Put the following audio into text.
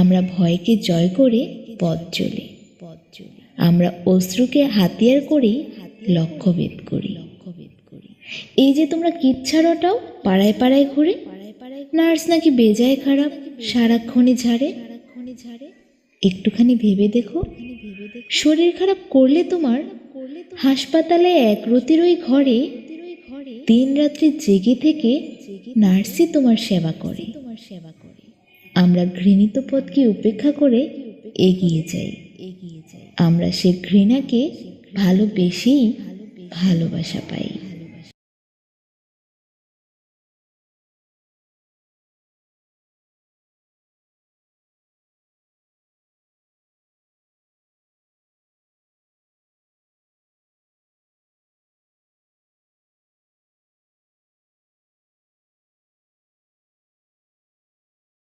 আমরা ভয়কে জয় করে পথ চলে। পথ চলে আমরা অশ্রুকে হাতিয়ার করেই লক্ষ্যভেদ করি লক্ষ্যভেদ করি। এই যে তোমরা কিচ্ছা রটাও পাড়ায় পাড়ায় ঘুরে, নার্স নাকি বেজায় খারাপ, সারাক্ষণই ঝাড়ে। সারাক্ষণই ঝাড়ে একটুখানি ভেবে দেখো, শরীর খারাপ করলে তোমার হাসপাতালে এক রতির ওই ঘরে দিন রাত্রি জেগে থেকে নার্সই তোমার সেবা করে তোমার সেবা করে। আমরা ঘৃণিত পথকে উপেক্ষা করে এগিয়ে যাই। আমরা সে ঘৃণাকে ভালোবেসেই ভালোবাসা পাই।